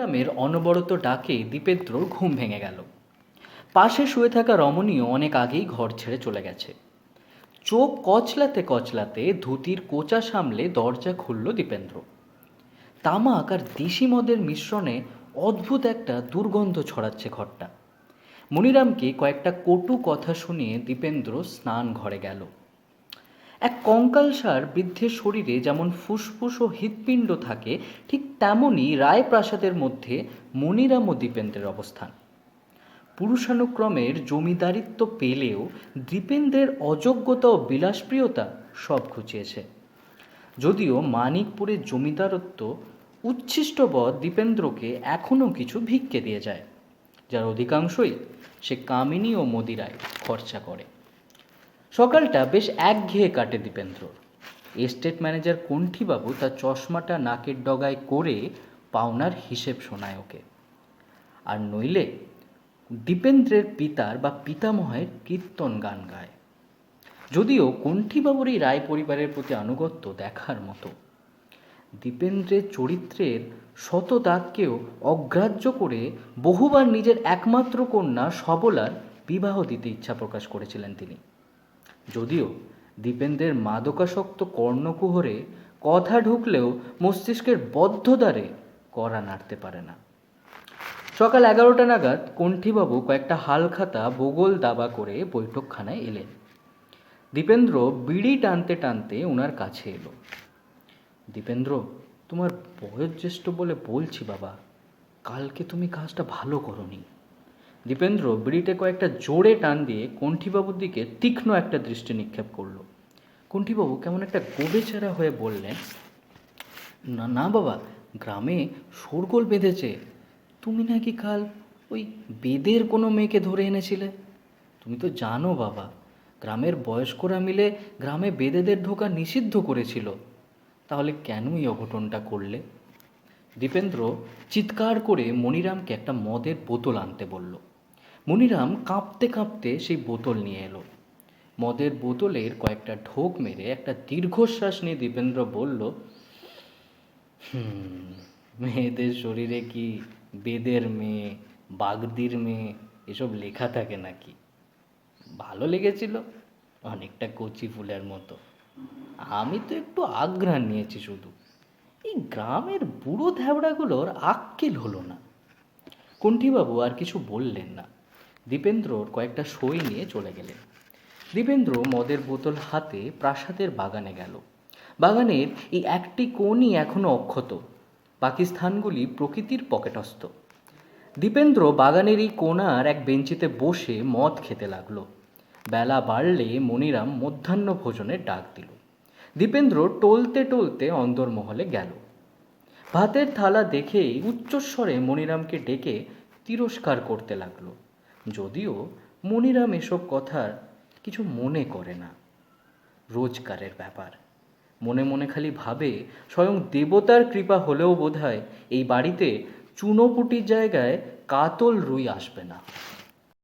মনিরামের অনবরত ডাকে দীপেন্দ্রর ঘুম ভেঙে গেল। পাশে শুয়ে থাকা রমণীও অনেক আগেই ঘর ছেড়ে চলে গেছে। চোখ কচলাতে কচলাতে ধুতির কোচা সামলে দরজা খুলল দীপেন্দ্র। তামাক আর দেশি মদের মিশ্রণে অদ্ভুত একটা দুর্গন্ধ ছড়াচ্ছে ঘরটা। মনিরামকে কয়েকটা কটু কথা শুনিয়ে দীপেন্দ্র স্নান ঘরে গেল। এক কঙ্কালসার বৃদ্ধের শরীরে যেমন ফুসফুস ও হৃৎপিণ্ড থাকে, ঠিক তেমনই রায়প্রাসাদের মধ্যে মনিরাম ও দীপেন্দ্রের অবস্থান। পুরুষানুক্রমের জমিদারিত্ব পেলেও দীপেন্দ্রের অযোগ্যতা ও বিলাসপ্রিয়তা সব ঘুচিয়েছে। যদিও মানিকপুরের জমিদারত্ব উচ্ছিষ্টবধ দীপেন্দ্রকে এখনও কিছু ভিক্ষে দিয়ে যায়, যার অধিকাংশই সে কামিনী ও মদিরায় খরচা করে। সকালটা বেশ একঘেয়ে কাটে দীপেন্দ্রর এস্টেট ম্যানেজার কণ্ঠীবাবু তার চশমাটা নাকের ডগায় করে পাওনার হিসেব শোনায় ওকে। আর নইলে দীপেন্দ্রের পিতার বা পিতামহের কীর্তন গান গায়। যদিও কণ্ঠীবাবুর এই রায় পরিবারের প্রতি আনুগত্য দেখার মতো। দীপেন্দ্রের চরিত্রের শত দাগকেও অগ্রাহ্য করে বহুবার নিজের একমাত্র কন্যা সবলার বিবাহ দিতে ইচ্ছা প্রকাশ করেছিলেন তিনি। যদিও দীপেন্দ্রের মাদকাসক্ত কর্ণকুহরে কথা ঢুকলেও মস্তিষ্কের বদ্ধদ্বারে করা নাড়তে পারে না। সকাল এগারোটা নাগাদ কণ্ঠীবাবু কয়েকটা হালখাতা বগল দাবা করে বৈঠকখানায় এলেন। দীপেন্দ্র বিড়ি টানতে টানতে ওনার কাছে এলো। দীপেন্দ্র, তোমার বয়োজ্যেষ্ঠ বলে বলছি বাবা, কালকে তুমি কাজটা ভালো করনি। দীপেন্দ্র বিড়িতে কয়েকটা জোরে টান দিয়ে কণ্ঠীবাবুর দিকে তীক্ষ্ণ একটা দৃষ্টি নিক্ষেপ করল। কণ্ঠীবাবু কেমন একটা গোবেচারা হয়ে বললেন, না না বাবা, গ্রামে শোরগোল বেঁধেছে। তুমি নাকি কাল ওই বেদের কোনো মেয়েকে ধরে এনেছিলে? তুমি তো জানো বাবা, গ্রামের বয়স্করা মিলে গ্রামে বেদেদের ঢোকা নিষিদ্ধ করেছিল। তাহলে কেনই অঘটনটা করলে? দীপেন্দ্র চিৎকার করে মনিরামকে একটা মদের বোতল আনতে বলল। মনিরাম কাঁপতে কাঁপতে সেই বোতল নিয়ে এলো। মদের বোতলের কয়েকটা ঢোক মেরে একটা দীর্ঘশ্বাস নিয়ে দীপেন্দ্র বলল, হুম, মেয়েদের শরীরে কি বেদের মেয়ে, বাগদির মেয়ে এসব লেখা থাকে নাকি? ভালো লেগেছিল, অনেকটা কচি ফুলের মতো। আমি তো একটু আগ্রাণ নিয়েছি শুধু। এই গ্রামের বুড়ো ধ্যাবড়াগুলোর আক্কেল হলো না। কণ্ঠীবাবু আর কিছু বললেন না। দীপেন্দ্রর কয়েকটা সই নিয়ে চলে গেলেন। দীপেন্দ্র মদের বোতল হাতে প্রাসাদের বাগানে গেল। বাগানের এই একটি কোণই এখনও অক্ষত। বাকি স্থানগুলি প্রকৃতির পকেটস্থ। দীপেন্দ্র বাগানের এই কোণার এক বেঞ্চিতে বসে মদ খেতে লাগল। বেলা বাড়লে মনিরাম মধ্যাহ্ন ভোজনের ডাক দিল। দীপেন্দ্র টলতে টলতে অন্দরমহলে গেল। ভাতের থালা দেখেই উচ্চস্বরে মনিরামকে ডেকে তিরস্কার করতে লাগল। যদিও মনিরাম এসব কথার কিছু মনে করে না। রোজগারের ব্যাপার। মনে মনে খালি ভাবে স্বয়ং দেবতার কৃপা হলেও বোধহয় এই বাড়িতে চুনোপুটির জায়গায় কাতল রুই আসবে না।